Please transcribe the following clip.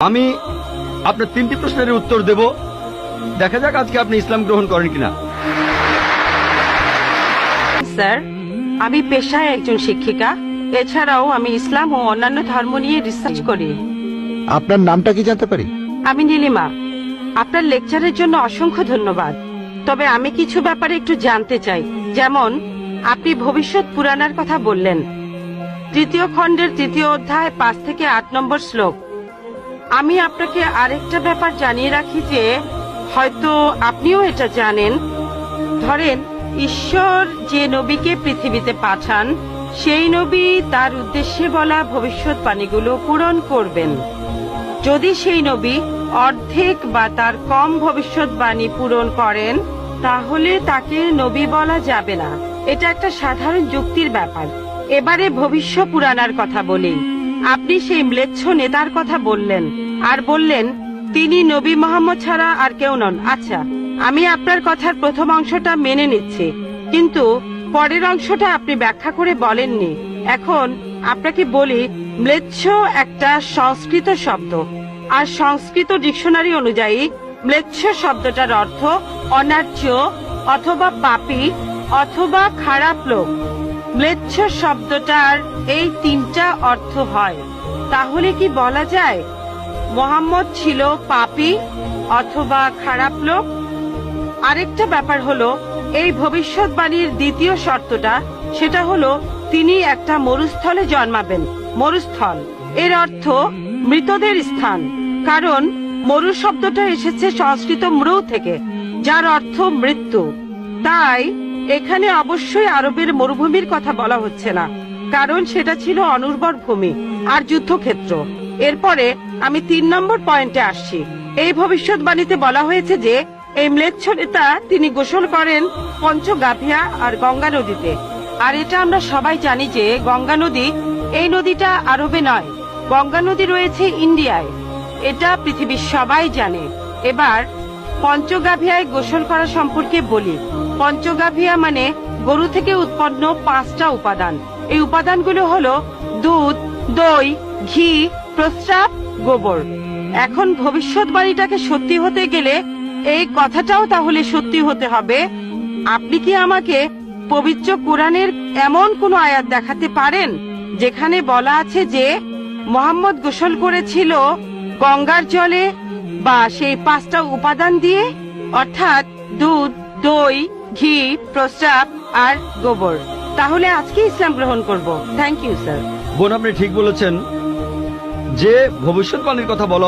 আমি আপনার তিনটি প্রশ্নের উত্তর দেব। দেখা যাক আজকে আপনি ইসলাম গ্রহণ করেন কিনা। স্যার আমি পেশায় একজন শিক্ষিকা। এছাড়াও আমি ইসলাম ও অন্যান্য ধর্ম নিয়ে রিসার্চ করি। আপনার নামটা কি জানতে পারি? আমি নীলিমা। আপনার লেকচারের জন্য অসংখ্য ধন্যবাদ। তবে আমি কিছু ব্যাপারে একটু জানতে চাই। যেমন আপনি ভবিষ্যৎ পুরাণার কথা বললেন। তৃতীয় খণ্ডের তৃতীয় অধ্যায় পাঁচ থেকে আট নম্বর শ্লোক। আমি আপনাকে আরেকটা ব্যাপার জানিয়ে রাখি যে, হয়তো আপনিও এটা জানেন। ধরেন, ঈশ্বর যে নবীকে পৃথিবীতে পাঠান, সেই নবী তার উদ্দেশ্যে বলা ভবিষ্যৎবাণীগুলো পূরণ করবেন। যদি সেই নবী অর্ধেক বা তার কম ভবিষ্যৎবাণী পূরণ করেন, তাহলে তাকে নবী বলা যাবে না। এটা একটা সাধারণ যুক্তির ব্যাপার। এবারে ভবিষ্য পুরাণার কথা বলি। আপনি সেই ম্লেচ্ছ নেতার কথা বললেন, আর বললেন, তিনি নবী মোহাম্মদ ছাড়া আর কেউ নন। আচ্ছা আমি আপনার কথার প্রথম অংশটা মেনে নিচ্ছি, কিন্তু পরের অংশটা আপনি ব্যাখ্যা করে বলেননি। এখন আপনাকে বলি, ম্লেচ্ছ একটা সংস্কৃত শব্দ, আর সংস্কৃত ডিকশনারি অনুযায়ী ম্লেচ্ছ শব্দটার অর্থ অনার্য অথবা পাপী অথবা খারাপ লোক। ম্লেচ্ছ শব্দটার এই তিনটা অর্থ হয়। তাহলে কি বলা যায়, মোহাম্মদ ছিল পাপি অথবা খারাপ লোক? আরেকটা ব্যাপার হলো, এই ভবিষ্যৎবাণীর দ্বিতীয় শর্তটা, সেটা হলো তিনি একটা মরুস্থলে জন্মাবেন, মরুস্থল। এর অর্থ মৃতদের স্থান। কারণ মরু শব্দটা এসেছে সংস্কৃত মৃ থেকে, যার অর্থ মৃত্যু। তাই এখানে অবশ্যই আরবের মরুভূমির কথা বলা হচ্ছে না, কারণ সেটা ছিল অনুর্বর ভূমি আর যুদ্ধক্ষেত্র। এরপরে আমি তিন নম্বর পয়েন্টে আসছি। এই ভবিষ্যৎবাণীতে বলা হয়েছে যে, এই ম্লেচ্ছ নেতা তিনি গোসল করেন পঞ্চগাভিয়া আর গঙ্গা নদীতে। আর এটা আমরা সবাই জানি যে, গঙ্গা নদী এই নদীটা আরবে নয়, গঙ্গা নদী রয়েছে ইন্ডিয়ায়। এটা পৃথিবীর সবাই জানে। এবার পঞ্চগাভিয়ায় গোসল করা সম্পর্কে বলি। পঞ্চগাভিয়া মানে গরু থেকে উৎপন্ন পাঁচটা উপাদান। এই উপাদানগুলো হলো দুধ, দই, ঘি, প্রস্রাব, গোবর। এখন ভবিষ্যৎবাণীটাকে সত্যি হতে গেলে এই কথাটাও তাহলে সত্যি হতে হবে, আপনি কি আমাকে পবিত্র কোরআনের এমন কোন আয়াত দেখাতে পারেন, যেখানে বলা আছে যে মোহাম্মদ গোসল করেছিল গঙ্গার জলে বা সেই পাঁচটা উপাদান দিয়ে? অর্থাৎ দুধ দই, ঘি, প্রস্রাব আর গোবর। তাহলে আজকে ইসলাম গ্রহণ করব। থ্যাংক ইউ স্যার বোন, আপনি ঠিক বলেছেন। যে ভবিষ্যৎবাণীর কথা বলা